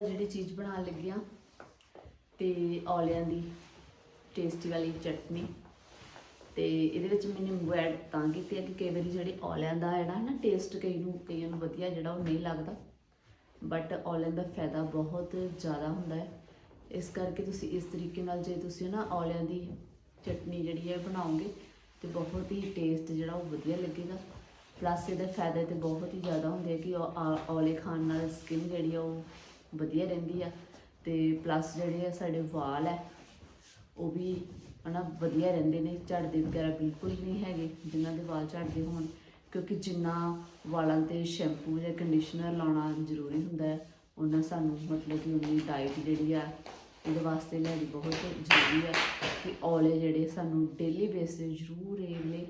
ਜਿਹੜੀ ਚੀਜ਼ ਬਣਾਉਣ ਲੱਗਿਆ ਤੇ ਔਲਿਆਂ ਦੀ ਟੇਸਟੀ ਵਾਲੀ ਚਟਨੀ ਤੇ ਇਹਦੇ ਵਿੱਚ ਮੈਂ ਨਿੰਬੂ ਐਡ ਤਾਂ ਕੀਤੀ ਹੈ ਕਿ ਕਈ ਵਾਰੀ ਜਿਹੜੇ ਔਲਿਆਂ ਦਾ ਹੈ ਨਾ ਟੇਸਟ ਕਈ ਨੂੰ, ਕਈਆਂ ਨੂੰ ਵਧੀਆ ਜਿਹੜਾ ਉਹ ਨਹੀਂ ਲੱਗਦਾ। ਬਟ ਔਲਿਆਂ ਦਾ ਫਾਇਦਾ ਬਹੁਤ ਜ਼ਿਆਦਾ ਹੁੰਦਾ ਹੈ। ਇਸ ਕਰਕੇ ਤੁਸੀਂ ਇਸ ਤਰੀਕੇ ਨਾਲ ਜੇ ਤੁਸੀਂ ਨਾ ਔਲਿਆਂ ਦੀ ਚਟਨੀ ਜਿਹੜੀ ਹੈ ਬਣਾਓਗੇ ਤੇ ਬਹੁਤ ਹੀ ਟੇਸਟ ਜਿਹੜਾ ਉਹ ਵਧੀਆ ਲੱਗੇਗਾ। ਪਲੱਸ ਇਹਦੇ ਫਾਇਦੇ ਤੇ ਬਹੁਤ ਹੀ ਜ਼ਿਆਦਾ ਹੁੰਦੇ ਆ ਕਿ ਆ- ਔਲੇ ਖਾਣ ਨਾਲ ਸਕਿਨ ਜਿਹੜੀ ਆ ਉਹ ਵਧੀਆ ਰਹਿੰਦੀ ਆ ਤੇ ਪਲੱਸ ਜਿਹੜੇ ਆ ਸਾਡੇ ਵਾਲ ਹੈ ਉਹ ਵੀ ਹਨਾ ਵਧੀਆ ਰਹਿੰਦੇ ਨੇ, ਝੜਦੇ ਵਗੈਰਾ ਬਿਲਕੁਲ ਨਹੀਂ ਹੈਗੇ ਜਿਨ੍ਹਾਂ ਦੇ ਵਾਲ ਝੜਦੇ ਹੋਣ, ਕਿਉਂਕਿ ਜਿੰਨਾ ਵਾਲਾਂ ਤੇ ਸ਼ੈਂਪੂ ਜਾਂ ਕੰਡੀਸ਼ਨਰ ਲਾਉਣਾ ਜ਼ਰੂਰੀ ਹੁੰਦਾ ਹੈ ਉਹਨਾਂ ਸਾਨੂੰ ਮਤਲਬ ਕਿ ਉਨੀ ਡਾਈਟ ਜਿਹੜੀ ਆ ਇਹਦੇ ਵਾਸਤੇ ਲੈਣੀ ਬਹੁਤ ਜ਼ਰੂਰੀ ਆ ਕਿ ਔਲੇ ਜਿਹੜੇ ਸਾਨੂੰ ਡੇਲੀ ਬੇਸ ਤੇ ਜ਼ਰੂਰ ਇਹ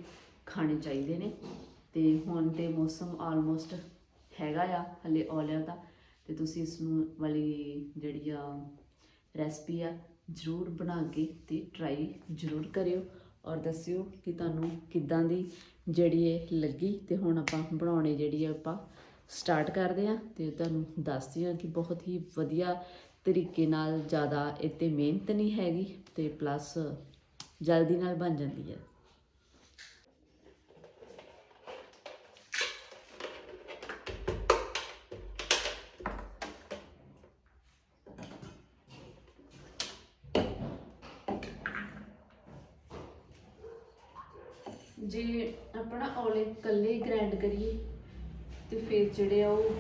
ਖਾਣੇ ਚਾਹੀਦੇ ਨੇ ਤੇ ਹੁਣ ਤੇ ਮੌਸਮ ਆਲਮੋਸਟ ਹੈਗਾ ਆ, ਹਲੇ ਔਲਿਆਂ ਦਾ ਤੇ ਤੁਸੀਂ ਇਸ ਨੂੰ ਵਾਲੀ ਜਿਹੜੀ ਆ ਰੈਸਪੀ ਆ, ਜ਼ਰੂਰ ਬਣਾ ਕੇ ਤੇ ਟਰਾਈ ਜ਼ਰੂਰ ਕਰਿਓ ਔਰ ਦੱਸਿਓ ਕਿ ਤੁਹਾਨੂੰ ਕਿੱਦਾਂ ਦੀ ਜਿਹੜੀ ਇਹ ਲੱਗੀ ਤੇ ਹੁਣ ਆਪਾਂ ਬਣਾਉਣੇ ਜਿਹੜੀ ਆ ਆਪਾਂ ਸਟਾਰਟ ਕਰਦੇ ਆ ਤੇ ਤੁਹਾਨੂੰ ਦੱਸਦੀ ਆ ਕਿ ਬਹੁਤ ਹੀ ਵਧੀਆ ਤਰੀਕੇ ਨਾਲ ਜ਼ਿਆਦਾ ਇੱਥੇ ਮਿਹਨਤ ਨਹੀਂ ਹੈਗੀ ਤੇ ਪਲੱਸ ਜਲਦੀ ਨਾਲ ਬਣ ਜਾਂਦੀ ਹੈ ਜੇ ਆਪਣਾ ਇਕੱਲੇ ਗ੍ਰੈਂਡ ਕਰੀਏ ਤੇ ਫਿਰ ਜਿਹੜੇ ਆ ਉਹ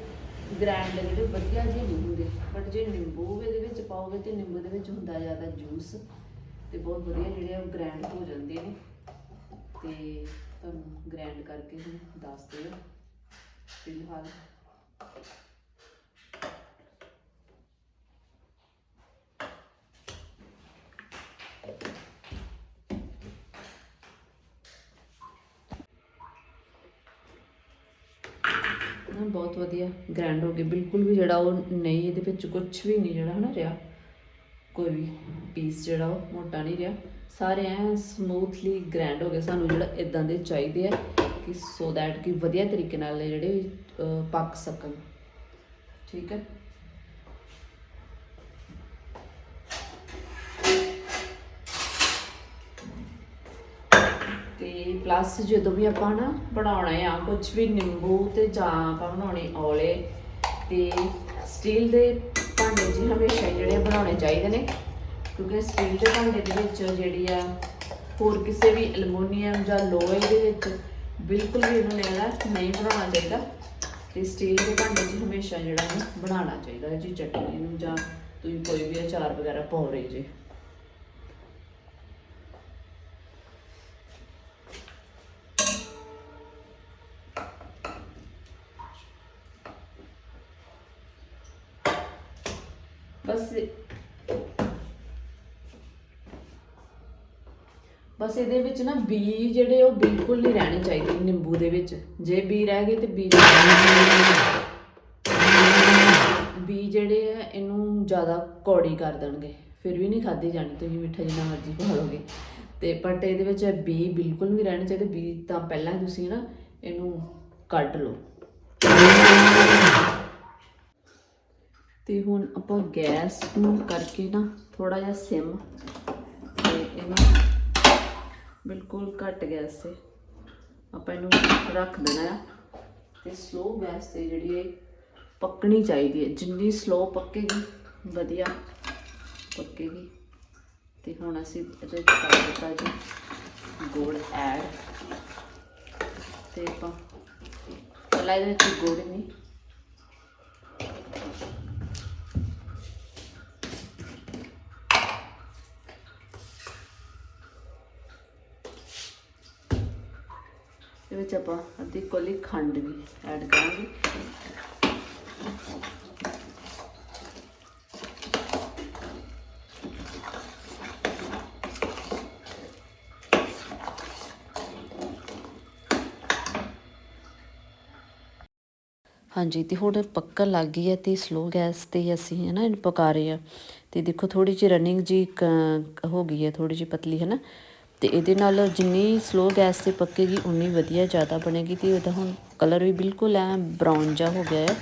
ਗ੍ਰਾਈਂਡ ਜਿਹੜੇ ਵਧੀਆ ਜਿਹੇ ਨਹੀਂ ਹੁੰਦੇ ਬਟ ਜੇ ਨਿੰਬੂ ਇਹਦੇ ਵਿੱਚ ਪਾਓਗੇ ਤੇ ਨਿੰਬੂ ਦੇ ਵਿੱਚ ਹੁੰਦਾ ਜ਼ਿਆਦਾ ਜੂਸ ਤੇ ਬਹੁਤ ਵਧੀਆ ਜਿਹੜੇ ਆ ਉਹ ਗ੍ਰਾਈਂਡ ਹੋ ਜਾਂਦੇ ਨੇ। ਤੇ ਤੁਹਾਨੂੰ ਗ੍ਰੈਂਡ ਕਰਕੇ ਦੱਸ ਦਿਓ। ਫਿਲਹਾਲ ਨਾ ਬਹੁਤ ਵਧੀਆ ਗ੍ਰੈਂਡ ਹੋ ਗਏ ਬਿਲਕੁਲ ਵੀ ਜਿਹੜਾ ਉਹ ਨਹੀਂ, ਇਹਦੇ ਵਿੱਚ ਕੁਝ ਵੀ ਨਹੀਂ ਜਿਹੜਾ ਹਨਾ ਰਿਹਾ। ਕੋਈ ਵੀ ਪੀਸ ਜਿਹੜਾ ਉਹ ਮੋਟਾ ਨਹੀਂ ਰਿਹਾ। ਸਾਰੇ ਐ ਸਮੂਥਲੀ ਗ੍ਰੈਂਡ ਹੋ ਗਏ। ਸਾਨੂੰ ਜਿਹੜਾ ਇਦਾਂ ਦੇ ਚਾਹੀਦੇ ਆ ਕਿ ਸੋ ਦੈਟ ਕਿ ਵਧੀਆ ਤਰੀਕੇ ਨਾਲ ਜਿਹੜੇ ਪੱਕ ਸਕਣ। ਠੀਕ ਹੈ? ਪਲੱਸ ਜਦੋਂ ਵੀ ਆਪਾਂ ਨਾ ਬਣਾਉਣਾ ਆ ਕੁਝ ਵੀ ਨਿੰਬੂ ਤੇ ਜਾਂ ਆਪਾਂ ਬਣਾਉਣੇ ਔਲੇ ਤੇ ਸਟੀਲ ਦੇ ਭਾਂਡੇ 'ਚ ਹਮੇਸ਼ਾ ਹੀ ਜਿਹੜੇ ਬਣਾਉਣੇ ਚਾਹੀਦੇ ਨੇ, ਕਿਉਂਕਿ ਸਟੀਲ ਦੇ ਭਾਂਡੇ ਦੇ ਵਿੱਚ ਜਿਹੜੀ ਆ ਹੋਰ ਕਿਸੇ ਵੀ ਐਲੂਮੀਨੀਅਮ ਜਾਂ ਲੋਹੇ ਦੇ ਵਿੱਚ ਬਿਲਕੁਲ ਵੀ ਇਹਨੂੰ ਜਿਹੜਾ ਨਹੀਂ ਬਣਾਉਣਾ ਚਾਹੀਦਾ ਤੇ ਸਟੀਲ ਦੇ ਭਾਂਡੇ 'ਚ ਹਮੇਸ਼ਾ ਜਿਹੜਾ ਇਹਨੂੰ ਬਣਾਉਣਾ ਚਾਹੀਦਾ ਹੈ ਜੀ, ਚਟਨੀ ਨੂੰ ਜਾਂ ਤੁਸੀਂ ਕੋਈ ਵੀ ਅਚਾਰ ਵਗੈਰਾ ਪਾਓ ਰਹੇ ਜੇ। ਬਸ ਬਸ ਇਹਦੇ ਵਿੱਚ ਨਾ ਬੀ ਜਿਹੜੇ ਉਹ ਬਿਲਕੁਲ ਨਹੀਂ ਰਹਿਣੇ ਚਾਹੀਦੇ ਨਿੰਬੂ ਦੇ ਵਿੱਚ। ਜੇ ਬੀ ਰਹਿ ਗਏ ਤੇ ਬੀ ਬੀ ਜਿਹੜੇ ਆ, ਇਹਨੂੰ ਜ਼ਿਆਦਾ ਕੌੜੀ ਕਰ ਦੇਣਗੇ। ਫਿਰ ਵੀ ਨਹੀਂ ਖਾਧੀ ਜਾਣੀ, ਤੁਸੀਂ ਮਿੱਠਾ ਜਿੰਨਾ ਮਰਜ਼ੀ ਖਾ ਲੋਗੇ ਤੇ ਬਟ ਇਹਦੇ ਵਿੱਚ ਬੀ ਬਿਲਕੁਲ ਨਹੀਂ ਰਹਿਣੇ ਚਾਹੀਦੇ। ਬੀ ਤਾਂ ਪਹਿਲਾਂ ਹੀ ਤੁਸੀਂ ਨਾ ਇਹਨੂੰ ਕੱਢ ਲਓ। ਤੇ ਹੁਣ ਆਪਾਂ ਗੈਸ ਨੂੰ ਕਰਕੇ ਨਾ ਥੋੜਾ ਜਿਹਾ ਸਿਮ ਤੇ ਇਹਨੂੰ ਬਿਲਕੁਲ ਘੱਟ ਗੈਸ ਤੇ ਆਪਾਂ ਇਹਨੂੰ ਰੱਖ ਦੇਣਾ ਆ। ਤੇ ਸਲੋ ਗੈਸ ਤੇ ਜਿਹੜੀ ਇਹ ਪੱਕਣੀ ਚਾਹੀਦੀ ਹੈ। ਜਿੰਨੀ ਸਲੋ ਪੱਕੇਗੀ, ਵਧੀਆ ਪੱਕੇਗੀ। ਤੇ ਹੁਣ ਅਸੀਂ ਇਹਦੇ ਵਿੱਚ ਕਰ ਦਿੱਤਾ ਜੀ ਗੁੜ ਐਡ ਤੇ ਆਪਾਂ ਪਹਿਲਾਂ ਇਹਦੇ ਵਿੱਚ ਗੁੜ ਨਹੀਂ ਵਿੱਚ ਆਪਾਂ ਅੱਧੀ ਕੋਲੀ ਖੰਡ ਵੀ ਐਡ ਕਰਾਂਗੇ। ਹਾਂਜੀ, ਤੇ ਹੁਣ ਪੱਕਣ ਲੱਗ ਗਈ ਹੈ ਤੇ ਸਲੋ ਗੈਸ ਤੇ ਅਸੀਂ ਹੈ ਨਾ ਇਹਨੂੰ ਪਕਾ ਰਹੇ ਆ ਤੇ ਦੇਖੋ ਥੋੜੀ ਜਿਹੀ ਰਨਿੰਗ ਜੀ ਹੋ ਗਈ ਹੈ ਥੋੜੀ ਜਿਹੀ ਪਤਲੀ ਹੈ ਨਾ ਤੇ ਇਹਦੇ ਨਾਲ ਜਿੰਨੀ ਸਲੋ ਗੈਸ ਤੇ ਪੱਕੇਗੀ, ਉਨੀ ਵਧੀਆ ਜ਼ਿਆਦਾ ਬਣੇਗੀ ਤੇ ਉਹਦਾ ਹੁਣ ਕਲਰ ਵੀ ਬਿਲਕੁਲ ਐ ਬਰਾਊਨ ਜਿਹਾ ਹੋ ਗਿਆ ਹੈ,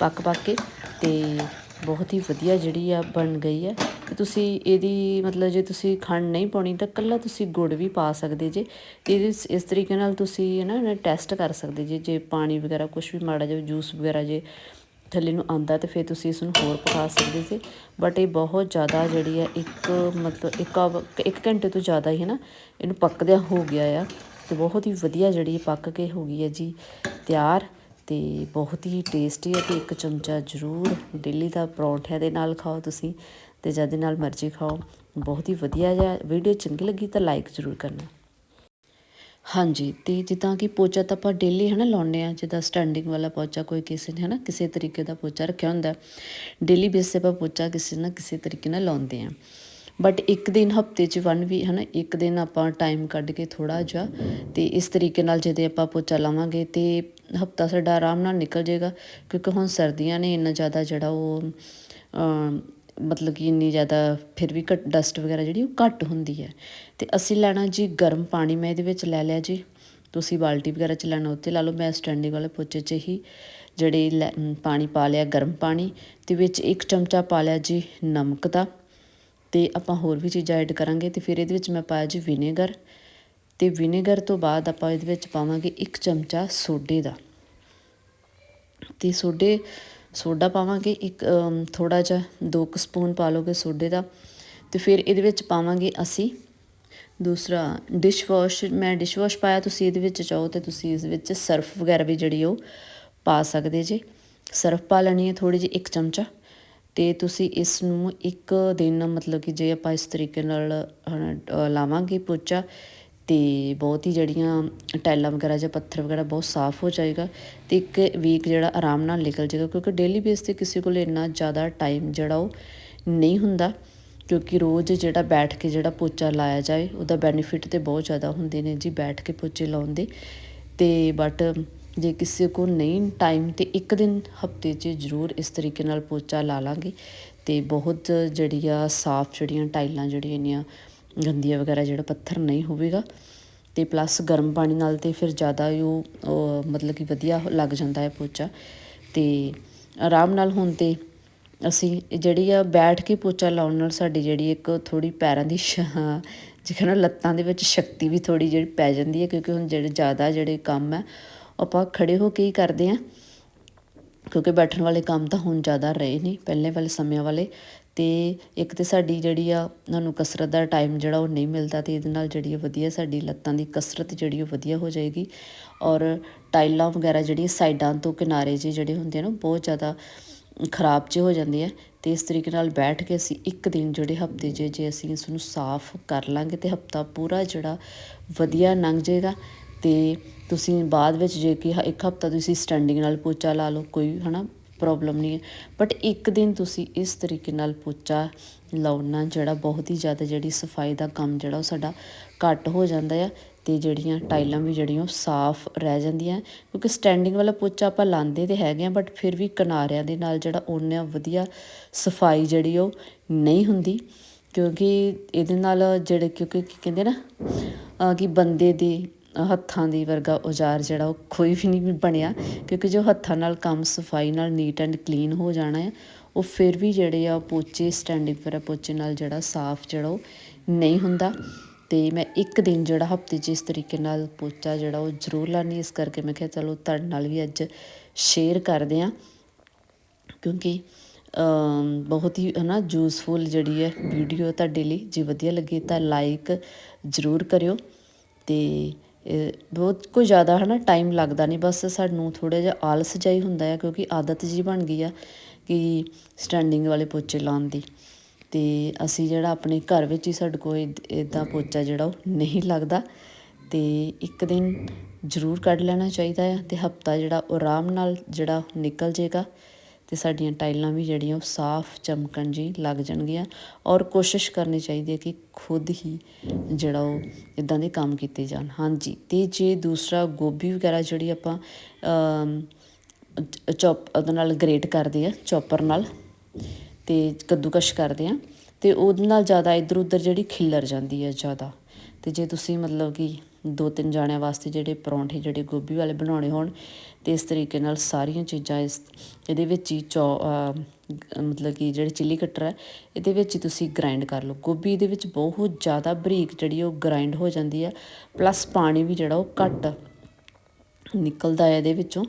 ਪੱਕ ਪੱਕ ਕੇ ਤੇ ਬਹੁਤ ਹੀ ਵਧੀਆ ਜਿਹੜੀ ਆ ਬਣ ਗਈ ਹੈ। ਤੇ ਤੁਸੀਂ ਇਹਦੀ ਮਤਲਬ ਜੇ ਤੁਸੀਂ ਖੰਡ ਨਹੀਂ ਪਾਉਣੀ ਤਾਂ ਕੱਲਾ ਤੁਸੀਂ ਗੁੜ ਵੀ ਪਾ ਸਕਦੇ ਜੇ। ਇਹਦੇ ਇਸ- ਇਸ ਤਰੀਕੇ ਨਾਲ ਤੁਸੀਂ ਹੈ ਨਾ ਟੈਸਟ ਕਰ ਸਕਦੇ ਜੇ ਜੇ ਪਾਣੀ ਵਗੈਰਾ ਕੁਝ ਵੀ ਮਾੜਾ ਜਿਹਾ ਜੂਸ ਵਗੈਰਾ ਜੇ ਥੱਲੇ ਨੂੰ ਆਂਦਾ ਤੇ ਫਿਰ ਤੁਸੀਂ ਇਸ ਨੂੰ ਹੋਰ ਪਕਾ ਸਕਦੇ ਸੀ। ਬਟ ਇਹ ਬਹੁਤ ਜ਼ਿਆਦਾ ਜਿਹੜੀ ਹੈ ਇੱਕ ਮਤਲਬ ਇੱਕ ਆਵ- ਇੱਕ ਘੰਟੇ ਤੋਂ ਜ਼ਿਆਦਾ ਹੀ ਹੈ ਨਾ, ਇਹਨੂੰ ਪੱਕਦਿਆਂ ਹੋ ਗਿਆ ਆ। ਤੇ ਬਹੁਤ ਹੀ ਵਧੀਆ ਜਿਹੜੀ ਪੱਕ ਕੇ ਹੋ ਗਈ ਹੈ ਜੀ। ਤਿਆਰ ਤੇ ਬਹੁਤ ਹੀ ਟੇਸਟੀ ਹੈ ਤੇ ਇੱਕ ਚਮਚਾ ਜ਼ਰੂਰ ਡੇਲੀ ਦਾ ਪਰੌਂਠਿਆਂ ਦੇ ਨਾਲ ਖਾਓ ਤੁਸੀਂ ਤੇ ਜਦ ਨਾਲ ਮਰਜ਼ੀ ਖਾਓ। ਬਹੁਤ ਹੀ ਵਧੀਆ ਜਿਹਾ ਵੀਡੀਓ ਚੰਗੀ ਲੱਗੀ ਤਾਂ ਲਾਈਕ ਜ਼ਰੂਰ ਕਰਨਾ। ਹਾਂਜੀ, ਤੇ ਜਿੱਦਾਂ ਕਿ ਪੋਚਾ ਤਾਂ ਆਪਾਂ ਡੇਲੀ ਹਨਾ ਲਾਉਂਦੇ ਆ ਜਿੱਦਾਂ ਸਟੈਂਡਿੰਗ ਵਾਲਾ ਪੋਚਾ ਕੋਈ ਕਿਸੇ ਨੇ ਹਨਾ ਕਿਸੇ ਤਰੀਕੇ ਦਾ ਪੋਚਾ ਰੱਖਿਆ ਹੁੰਦਾ ਡੇਲੀ ਬੇਸ 'ਤੇ ਆਪਾਂ ਪੋਚਾ ਕਿਸੇ ਨਾ ਕਿਸੇ ਤਰੀਕੇ ਨਾਲ ਲਾਉਂਦੇ ਆ ਬਟ ਇੱਕ ਦਿਨ ਹਫ਼ਤੇ 'ਚ ਵਨ ਵੀ ਹਨਾ, ਇੱਕ ਦਿਨ ਆਪਾਂ ਟਾਈਮ ਕੱਢ ਕੇ ਥੋੜਾ ਜਿਹਾ ਤੇ ਇਸ ਤਰੀਕੇ ਨਾਲ ਜਦੋਂ ਆਪਾਂ ਪੋਚਾ ਲਾਵਾਂਗੇ ਤੇ ਹਫਤਾ ਸਾਡਾ ਆਰਾਮ ਨਾਲ ਨਿਕਲ ਜਾਏਗਾ, ਕਿਉਂਕਿ ਹੁਣ ਸਰਦੀਆਂ ਨੇ ਇੰਨਾ ਜ਼ਿਆਦਾ ਜਿਹੜਾ ਉਹ ਮਤਲਬ ਕਿ ਇੰਨੀ ਜ਼ਿਆਦਾ ਫਿਰ ਵੀ ਘੱਟ ਡਸਟ ਵਗੈਰਾ ਜਿਹੜੀ ਉਹ ਘੱਟ ਹੁੰਦੀ ਹੈ। ਤੇ ਅਸੀਂ ਲੈਣਾ ਜੀ ਗਰਮ ਪਾਣੀ, ਮੈਂ ਇਹਦੇ ਵਿੱਚ ਲੈ ਲਿਆ ਜੀ। ਤੁਸੀਂ ਬਾਲਟੀ ਵਗੈਰਾ ਚ ਲੈਣਾ ਉੱਤੇ ਲਾ ਲਓ, ਮੈਂ ਸਟੈਂਡਿੰਗ ਵਾਲੇ ਪੋਚੇ 'ਚ ਹੀ ਜਿਹੜੇ ਲੈ- ਪਾਣੀ ਪਾ ਲਿਆ ਗਰਮ ਪਾਣੀ। ਤੇ ਵਿੱਚ ਇੱਕ ਚਮਚਾ ਪਾ ਲਿਆ ਜੀ ਨਮਕ ਦਾ। ਤੇ ਆਪਾਂ ਹੋਰ ਵੀ ਚੀਜ਼ਾਂ ਐਡ ਕਰਾਂਗੇ ਤੇ ਫਿਰ ਇਹਦੇ ਵਿੱਚ ਮੈਂ ਪਾਇਆ ਜੀ ਵਿਨੇਗਰ ਤੇ ਵਿਨੇਗਰ ਤੋਂ ਬਾਅਦ ਆਪਾਂ ਇਹਦੇ ਵਿੱਚ ਪਾਵਾਂਗੇ ਇੱਕ ਚਮਚਾ ਸੋਡੇ ਦਾ। ਤੇ ਸੋਡੇ ਸੋਡਾ ਪਾਵਾਂਗੇ ਇੱਕ ਥੋੜਾ ਜਿਹਾ 2 ਸਪੂਨ ਪਾ ਲਓਗੇ ਸੋਡੇ ਦਾ ਤੇ ਫਿਰ ਇਹਦੇ ਵਿੱਚ ਪਾਵਾਂਗੇ ਅਸੀਂ ਦੂਸਰਾ ਡਿਸ਼ ਵਾਸ਼ ਮੈਂ ਡਿਸ਼ ਵਾਸ਼ ਪਾਇਆ ਤੁਸੀਂ ਇਹਦੇ ਵਿੱਚ ਚਾਹੋ ਤੇ ਤੁਸੀਂ ਇਸ ਵਿੱਚ ਸਰਫ ਵਗੈਰਾ ਵੀ ਜਿਹੜੀ ਉਹ ਪਾ ਸਕਦੇ ਜੇ। ਸਰਫ ਪਾ ਲੈਣੀ ਹੈ ਥੋੜੀ ਜਿਹੀ ਇੱਕ ਚਮਚਾ ਤੇ ਤੁਸੀਂ ਇਸ ਨੂੰ ਇੱਕ ਦਿਨ ਮਤਲਬ ਕਿ ਜੇ ਆਪਾਂ ਇਸ ਤਰੀਕੇ ਨਾਲ ਹਨਾ, ਅ, ਲਾਵਾਂਗੇ ਪੋਚਾ ਅਤੇ ਬਹੁਤ ਹੀ ਜਿਹੜੀਆਂ ਟਾਈਲਾਂ ਵਗੈਰਾ ਜਾਂ ਪੱਥਰ ਵਗੈਰਾ ਬਹੁਤ ਸਾਫ਼ ਹੋ ਜਾਏਗਾ ਅਤੇ ਇੱਕ ਵੀਕ ਜਿਹੜਾ ਆਰਾਮ ਨਾਲ ਨਿਕਲ ਜਾਏਗਾ, ਕਿਉਂਕਿ ਡੇਲੀ ਬੇਸ ਤੇ ਕਿਸੇ ਕੋਲ ਇੰਨਾ ਜ਼ਿਆਦਾ ਟਾਈਮ ਜਿਹੜਾ ਉਹ ਨਹੀਂ ਹੁੰਦਾ, ਕਿਉਂਕਿ ਰੋਜ਼ ਜਿਹੜਾ ਬੈਠ ਕੇ ਜਿਹੜਾ ਪੋਚਾ ਲਾਇਆ ਜਾਏ, ਉਹਦਾ ਬੈਨੀਫਿਟ ਤੇ ਬਹੁਤ ਜ਼ਿਆਦਾ ਹੁੰਦੇ ਨੇ ਜੀ ਬੈਠ ਕੇ ਪੋਚੇ ਲਾਉਣ ਦੇ। ਤੇ ਬਟ ਜੇ ਕਿਸੇ ਕੋ ਨਹੀਂ ਟਾਈਮ ਤੇ ਇੱਕ ਦਿਨ ਹਫ਼ਤੇ 'ਚ ਜ਼ਰੂਰ ਇਸ ਤਰੀਕੇ ਨਾਲ ਪੋਚਾ ਲਾ ਲਾਂਗੇ ਤੇ ਬਹੁਤ ਜਿਹੜੀ ਆ ਸਾਫ਼ ਜਿਹੜੀਆਂ ਟਾਈਲਾਂ ਜਿਹੜੀਆਂ ਨੇ ਗੰਦੀਆਂ ਵਗੈਰਾ ਜਿਹੜਾ ਪੱਥਰ ਨਹੀਂ ਹੋਵੇਗਾ ਤੇ ਪਲੱਸ ਗਰਮ ਪਾਣੀ ਨਾਲ ਤੇ ਫਿਰ ਜ਼ਿਆਦਾ ਹੀ ਉਹ ਮਤਲਬ ਕਿ ਵਧੀਆ ਲੱਗ ਜਾਂਦਾ ਹੈ ਪੋਚਾ। ਤੇ ਆਰਾਮ ਨਾਲ ਹੁਣ ਤੇ ਅਸੀਂ ਜਿਹੜੀ ਆ ਬੈਠ ਕੇ ਪੋਚਾ ਲਾਉਣ ਨਾਲ ਸਾਡੀ ਜਿਹੜੀ ਇੱਕ ਥੋੜੀ ਪੈਰਾਂ ਦੀ ਜਿਹੜਾ ਲੱਤਾਂ ਦੇ ਵਿੱਚ ਸ਼ਕਤੀ ਵੀ ਥੋੜੀ ਜਿਹੜੀ ਪੈ ਜਾਂਦੀ ਹੈ ਕਿਉਂਕਿ ਹੁਣ ਜਿਹੜੇ ਜ਼ਿਆਦਾ ਜਿਹੜੇ ਕੰਮ ਹੈ ਉਹ ਆਪਾਂ ਖੜੇ ਹੋ ਕੇ ਹੀ ਕਰਦੇ ਆ ਕਿਉਂਕਿ ਬੈਠਣ ਵਾਲੇ ਕੰਮ ਤਾਂ ਹੁਣ ਜ਼ਿਆਦਾ ਰਹੇ ਨਹੀਂ, ਪਹਿਲੇ ਵਾਲੇ ਸਮਿਆਂ ਵਾਲੇ। ਅਤੇ ਇੱਕ ਤਾਂ ਸਾਡੀ ਜਿਹੜੀ ਆ ਸਾਨੂੰ ਕਸਰਤ ਦਾ ਟਾਈਮ ਜਿਹੜਾ ਉਹ ਨਹੀਂ ਮਿਲਦਾ ਅਤੇ ਇਹਦੇ ਨਾਲ ਜਿਹੜੀ ਆ ਵਧੀਆ ਸਾਡੀ ਲੱਤਾਂ ਦੀ ਕਸਰਤ ਜਿਹੜੀ ਉਹ ਵਧੀਆ ਹੋ ਜਾਏਗੀ ਔਰ ਟਾਈਲਾਂ ਵਗੈਰਾ ਜਿਹੜੀਆਂ ਸਾਈਡਾਂ ਤੋਂ ਕਿਨਾਰੇ ਜਿਹੇ ਜਿਹੜੇ ਹੁੰਦੇ ਆ ਨਾ, ਬਹੁਤ ਜ਼ਿਆਦਾ ਖਰਾਬ ਜਿਹੇ ਹੋ ਜਾਂਦੇ ਆ ਤੇ ਇਸ ਤਰੀਕੇ ਨਾਲ ਬੈਠ ਕੇ ਅਸੀਂ ਇੱਕ ਦਿਨ ਜਿਹੜੇ ਹਫ਼ਤੇ ਜੇ ਜੇ ਅਸੀਂ ਇਸ ਨੂੰ ਸਾਫ਼ ਕਰ ਲਾਂਗੇ ਤੇ ਹਫਤਾ ਪੂਰਾ ਜਿਹੜਾ ਵਧੀਆ ਲੰਘ ਜਾਏਗਾ ਤੇ ਤੁਸੀਂ ਬਾਅਦ ਵਿੱਚ ਜੇ ਕਿ ਇੱਕ ਹਫਤਾ ਤੁਸੀਂ ਸਟੈਂਡਿੰਗ ਨਾਲ ਪੋਚਾ ਲਾ ਲਓ, ਕੋਈ ਹਨਾ ਪ੍ਰੋਬਲਮ ਨਹੀਂ ਹੈ। ਬਟ ਇੱਕ ਦਿਨ ਤੁਸੀਂ ਇਸ ਤਰੀਕੇ ਨਾਲ ਪੋਚਾ ਲਾਉਣਾ, ਜਿਹੜਾ ਬਹੁਤ ਹੀ ਜ਼ਿਆਦਾ ਜਿਹੜੀ ਸਫ਼ਾਈ ਦਾ ਕੰਮ ਜਿਹੜਾ ਉਹ ਸਾਡਾ ਘੱਟ ਹੋ ਜਾਂਦਾ ਆ, ਤੇ ਜਿਹੜੀਆਂ ਟਾਈਲਾਂ ਵੀ ਜਿਹੜੀਆਂ ਉਹ ਸਾਫ਼ ਰਹਿ ਜਾਂਦੀਆਂ ਕਿਉਂਕਿ ਸਟੈਂਡਿੰਗ ਵਾਲਾ ਪੋਚਾ ਆਪਾਂ ਲਾਉਂਦੇ ਤੇ ਹੈਗੇ ਆ ਬਟ ਫਿਰ ਵੀ ਕਿਨਾਰਿਆਂ ਦੇ ਨਾਲ ਜਿਹੜਾ ਉਹਨਾਂ ਵਧੀਆ ਸਫ਼ਾਈ ਜਿਹੜੀ ਉਹ ਨਹੀਂ ਹੁੰਦੀ। ਕਿਉਂਕਿ ਇਹਦੇ ਨਾਲ ਜਿਹੜੇ ਕਿਉਂਕਿ ਕੀ ਕਹਿੰਦੇ ਨਾ ਕਿ ਬੰਦੇ ਦੇ ਹੱਥਾਂ ਦੀ ਵਰਗਾ ਔਜ਼ਾਰ ਜਿਹੜਾ ਉਹ ਕੋਈ ਵੀ ਨਹੀਂ ਬਣਿਆ, ਕਿਉਂਕਿ ਜੋ ਹੱਥਾਂ ਨਾਲ ਕੰਮ, ਸਫ਼ਾਈ ਨਾਲ ਨੀਟ ਐਂਡ ਕਲੀਨ ਹੋ ਜਾਣਾ ਹੈ, ਉਹ ਫਿਰ ਵੀ ਜਿਹੜੇ ਆ ਪੋਚੇ ਸਟੈਂਡਿੰਗ ਪਰ ਪੋਚੇ ਨਾਲ ਜਿਹੜਾ ਸਾਫ਼ ਜਿਹੜਾ ਉਹ ਨਹੀਂ ਹੁੰਦਾ। ਤੇ ਮੈਂ ਇੱਕ ਦਿਨ ਜਿਹੜਾ ਹਫ਼ਤੇ 'ਚ ਇਸ ਤਰੀਕੇ ਨਾਲ ਪੋਚਾ ਜਿਹੜਾ ਉਹ ਜ਼ਰੂਰ ਲਾਨੀ ਇਸ ਕਰਕੇ ਮੈਂ ਕਿਹਾ ਚਲੋ ਤੁਹਾਡੇ ਨਾਲ ਵੀ ਅੱਜ ਸ਼ੇਅਰ ਕਰਦੇ ਹਾਂ। ਕਿਉਂਕਿ ਬਹੁਤ ਹੀ ਹਨਾ ਯੂਸਫੁਲ ਜਿਹੜੀ ਹੈ ਵੀਡੀਓ ਤੁਹਾਡੇ ਲਈ। ਜੇ ਵਧੀਆ ਲੱਗੇ ਤਾਂ ਲਾਈਕ ਜ਼ਰੂਰ ਕਰਿਓ। ਤੇ ਬਹੁਤ ਕੁਝ ਜ਼ਿਆਦਾ ਹਨਾ ਟਾਈਮ ਲੱਗਦਾ ਨਹੀਂ ਬਸ ਸਾਨੂੰ ਥੋੜਾ ਜਿਹਾ ਆਲਸ ਜਿਹਾ ਹੁੰਦਾ ਹੈ ਕਿਉਂਕਿ ਆਦਤ ਜੀ ਬਣ ਗਈ ਆ ਕਿ ਸਟੈਂਡਿੰਗ ਵਾਲੇ ਪੋਚੇ ਲਾਉਣ ਦੀ। ਤੇ ਅਸੀਂ ਜਿਹੜਾ ਆਪਣੇ ਘਰ ਵਿੱਚ ਹੀ ਸਾਡੇ ਕੋਲ ਇਦਾਂ ਪੋਚਾ ਜਿਹੜਾ ਉਹ ਨਹੀਂ ਲੱਗਦਾ। ਤੇ ਇੱਕ ਦਿਨ ਜ਼ਰੂਰ ਕੱਢ ਲੈਣਾ ਚਾਹੀਦਾ ਹੈ ਤੇ ਹਫਤਾ ਜਿਹੜਾ ਉਹ ਆਰਾਮ ਨਾਲ ਜਿਹੜਾ ਨਿਕਲ ਜਾਏਗਾ ਤੇ ਸਾਡੀਆਂ ਟਾਈਲਾਂ ਵੀ ਜਿਹੜੀਆਂ ਉਹ ਸਾਫ਼ ਚਮਕਣ ਜੀ ਲੱਗ ਜਾਣਗੀਆਂ ਔਰ ਕੋਸ਼ਿਸ਼ ਕਰਨੀ ਚਾਹੀਦੀ ਹੈ ਕਿ ਖੁਦ ਹੀ ਜਿਹੜਾ ਉਹ ਇਦਾਂ ਦੇ ਕੰਮ ਕੀਤੇ ਜਾਣ। ਹਾਂਜੀ, ਤੇ ਜੇ ਦੂਸਰਾ ਗੋਭੀ ਵਗੈਰਾ ਜਿਹੜੀ ਆਪਾਂ ਚੌਪ, ਉਹਦੇ ਨਾਲ ਗ੍ਰੇਟ ਕਰਦੇ ਆ ਚੌਪਰ ਨਾਲ ਤੇ ਕੱਦੂਕਸ਼ ਕਰਦੇ ਆ ਤੇ ਉਹਦੇ ਨਾਲ ਜ਼ਿਆਦਾ ਇੱਧਰ ਉੱਧਰ ਜਿਹੜੀ ਖਿੱਲਰ ਜਾਂਦੀ ਹੈ ਜ਼ਿਆਦਾ। ਤੇ ਜੇ ਤੁਸੀਂ ਮਤਲਬ ਕਿ ਦੋ ਤਿੰਨ ਜਾਣਿਆਂ ਵਾਸਤੇ ਜਿਹੜੇ ਪਰੌਂਠੇ, ਜਿਹੜੇ ਗੋਭੀ ਵਾਲੇ ਬਣਾਉਣੇ ਹੋਣ ਤੇ ਇਸ ਤਰੀਕੇ ਨਾਲ ਸਾਰੀਆਂ ਚੀਜ਼ਾਂ ਇਸ, ਇਹਦੇ ਵਿੱਚ ਹੀ ਚੌ ਮਤਲਬ ਕਿ ਜਿਹੜੇ ਚਿੱਲੀ ਕਟਰ ਹੈ, ਇਹਦੇ ਵਿੱਚ ਹੀ ਤੁਸੀਂ ਗ੍ਰਾਈਂਡ ਕਰ ਲਓ। ਗੋਭੀ ਇਹਦੇ ਵਿੱਚ ਬਹੁਤ ਜ਼ਿਆਦਾ ਬਰੀਕ ਜਿਹੜੀ ਉਹ ਗ੍ਰਾਈਂਡ ਹੋ ਜਾਂਦੀ ਹੈ ਪਲੱਸ ਪਾਣੀ ਵੀ ਜਿਹੜਾ ਉਹ ਘੱਟ ਨਿਕਲਦਾ ਹੈ ਇਹਦੇ ਵਿੱਚੋਂ।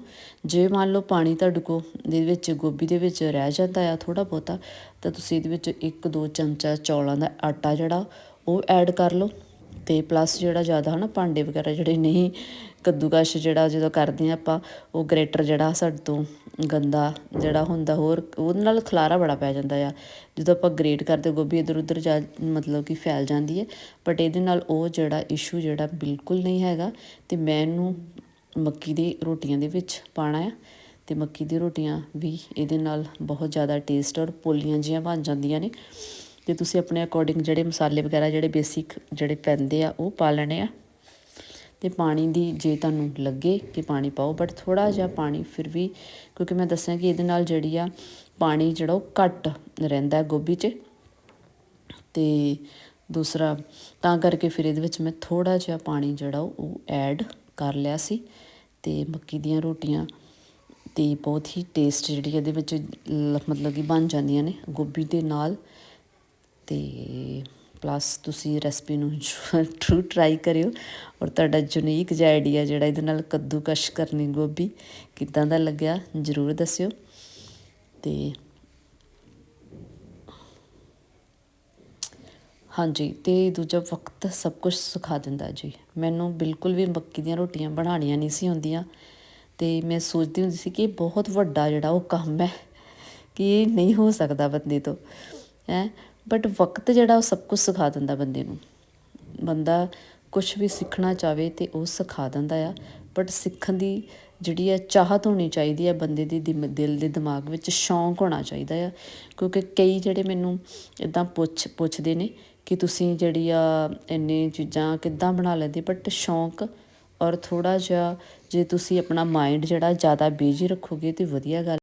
ਜੇ ਮੰਨ ਲਓ ਪਾਣੀ ਤੁਹਾਡੇ ਕੋ ਦੇ ਵਿੱਚ ਗੋਭੀ ਦੇ ਵਿੱਚ ਰਹਿ ਜਾਂਦਾ ਆ ਥੋੜਾ ਬਹੁਤਾ, ਤਾਂ ਤੁਸੀਂ ਇਹਦੇ ਵਿੱਚ ਇੱਕ ਦੋ ਚਮਚਾ ਚੌਲਾਂ ਦਾ ਆਟਾ ਜਿਹੜਾ, ਉਹ ਐਡ ਕਰ ਲਓ। ਤੇ ਪਲੱਸ ਜਿਹੜਾ ਜ਼ਿਆਦਾ ਹਨਾ ਭਾਂਡੇ ਵਗੈਰਾ ਜਿਹੜੇ ਨਹੀਂ, ਕੱਦੂਕਸ਼ ਜਿਹੜਾ ਜਦੋਂ ਕਰਦੇ ਆ ਆਪਾਂ, ਉਹ ਗ੍ਰੇਟਰ ਜਿਹੜਾ ਸਾਡੇ ਤੋਂ ਗੰਦਾ ਜਿਹੜਾ ਹੁੰਦਾ, ਹੋਰ ਉਹਦੇ ਨਾਲ ਖਲਾਰਾ ਬੜਾ ਪੈ ਜਾਂਦਾ ਆ। ਜਦੋਂ ਆਪਾਂ ਗ੍ਰੇਟ ਕਰਦੇ ਗੋਭੀ ਇਧਰ ਉਧਰ ਜਾ ਮਤਲਬ ਕਿ ਫੈਲ ਜਾਂਦੀ ਹੈ ਬਟ ਇਹਦੇ ਨਾਲ ਉਹ ਜਿਹੜਾ ਇਸ਼ੂ ਜਿਹੜਾ ਬਿਲਕੁਲ ਨਹੀਂ ਹੈਗਾ ਤੇ ਮੈਂ ਇਹਨੂੰ ਮੱਕੀ ਦੀ ਰੋਟੀਆਂ ਦੇ ਵਿੱਚ ਪਾਣਾ ਆ ਤੇ ਮੱਕੀ ਦੀ ਰੋਟੀਆਂ ਵੀ ਇਹਦੇ ਨਾਲ ਬਹੁਤ ਜ਼ਿਆਦਾ ਟੇਸਟ ਔਰ ਪੋਲੀਆਂ ਜੀਆਂ ਬਣ ਜਾਂਦੀਆਂ ਨੇ। ਤੇ ਤੁਸੀਂ ਆਪਣੇ ਅਕੋਰਡਿੰਗ ਜਿਹੜੇ ਮਸਾਲੇ ਵਗੈਰਾ ਜਿਹੜੇ ਬੇਸਿਕ ਜਿਹੜੇ ਪੈਂਦੇ ਆ, ਉਹ ਪਾ ਲੈਣੇ ਆ। ਤੇ ਪਾਣੀ ਦੀ ਜੇ ਤੁਹਾਨੂੰ ਲੱਗੇ ਕਿ ਪਾਣੀ ਪਾਓ ਬਟ ਥੋੜਾ ਜਿਹਾ ਪਾਣੀ ਫਿਰ ਵੀ, ਕਿਉਂਕਿ ਮੈਂ ਦੱਸਿਆ ਕਿ ਇਹਦੇ ਨਾਲ ਜਿਹੜੀ ਆ ਪਾਣੀ ਜਿਹੜਾ ਉਹ ਘੱਟ ਰਹਿੰਦਾ ਗੋਭੀ 'ਚ। ਤੇ ਦੂਸਰਾ, ਤਾਂ ਕਰਕੇ ਫਿਰ ਇਹਦੇ ਵਿੱਚ ਮੈਂ ਥੋੜਾ ਜਿਹਾ ਪਾਣੀ ਜਿਹੜਾ ਉਹ ਐਡ ਕਰ ਲਿਆ ਸੀ। ਤੇ ਮੱਕੀ ਦੀਆਂ ਰੋਟੀਆਂ ਤੇ ਬਹੁਤ ਹੀ ਟੇਸਟ ਜਿਹੜੀ ਇਹਦੇ ਵਿੱਚ ਮਤਲਬ ਕਿ ਬਣ ਜਾਂਦੀਆਂ ਨੇ ਗੋਭੀ ਦੇ ਨਾਲ। ਤੇ ਪਲੱਸ ਤੁਸੀਂ ਰੈਸਪੀ ਨੂੰ ਟਰੂ ਟਰਾਈ ਕਰਿਓ ਔਰ ਤੁਹਾਡਾ ਯੂਨੀਕ ਜਿਹਾ ਆਈਡੀਆ ਜਿਹੜਾ ਇਹਦੇ ਨਾਲ ਕੱਦੂਕਸ਼ ਕਰਨੀ ਗੋਭੀ ਕਿੱਦਾਂ ਦਾ ਲੱਗਿਆ ਜਰੂਰ ਦੱਸਿਓ। ਤੇ ਹਾਂਜੀ, ਤੇ ਦੂਜਾ ਵਕਤ ਸਭ ਕੁਝ ਸਿਖਾ ਦਿੰਦਾ ਜੀ। ਮੈਨੂੰ ਬਿਲਕੁਲ ਵੀ ਮੱਕੀ ਦੀਆਂ ਰੋਟੀਆਂ ਬਣਾਉਣੀਆਂ ਨਹੀਂ ਸੀ ਹੁੰਦੀਆਂ ਤੇ ਮੈਂ ਸੋਚਦੀ ਹੁੰਦੀ ਸੀ ਕਿ ਇਹ ਬਹੁਤ ਵੱਡਾ ਜਿਹੜਾ ਉਹ ਕੰਮ ਹੈ ਕਿ ਇਹ ਨਹੀਂ ਹੋ ਸਕਦਾ ਬੰਦੇ ਤੋਂ। ਹੈ ਬਟ ਵਕਤ ਜਿਹੜਾ ਉਹ ਸਭ ਕੁਝ ਸਿਖਾ ਦਿੰਦਾ ਬੰਦੇ ਨੂੰ। ਬੰਦਾ ਕੁਝ ਵੀ ਸਿੱਖਣਾ ਚਾਵੇ ਤੇ ਉਹ ਸਿਖਾ ਦਿੰਦਾ ਆ। ਬਟ ਸਿੱਖਣ ਦੀ ਜਿਹੜੀ ਹੈ ਚਾਹਤ ਹੋਣੀ ਚਾਹੀਦੀ ਹੈ ਬੰਦੇ ਦੀ ਦਿਮ- ਦਿਲ ਦੇ ਦਿਮਾਗ ਵਿੱਚ ਸ਼ੌਂਕ ਹੋਣਾ ਚਾਹੀਦਾ ਆ। ਕਿਉਂਕਿ ਕਈ ਜਿਹੜੇ ਮੈਨੂੰ ਇਦਾਂ ਪੁੱਛ, ਪੁੱਛਦੇ ਨੇ ਕਿ ਤੁਸੀਂ ਜਿਹੜੀ ਆ ਇੰਨੇ ਚੀਜ਼ਾਂ ਕਿੱਦਾਂ ਬਣਾ ਲੈਂਦੇ ਬਟ ਸ਼ੌਂਕ ਔਰ ਥੋੜਾ ਜਿਹਾ ਜੇ ਤੁਸੀਂ ਆਪਣਾ ਮਾਈਂਡ ਜਿਹੜਾ ਜ਼ਿਆਦਾ ਬਿਜ਼ੀ ਰੱਖੋਗੇ ਤੇ ਵਧੀਆ ਗੱਲ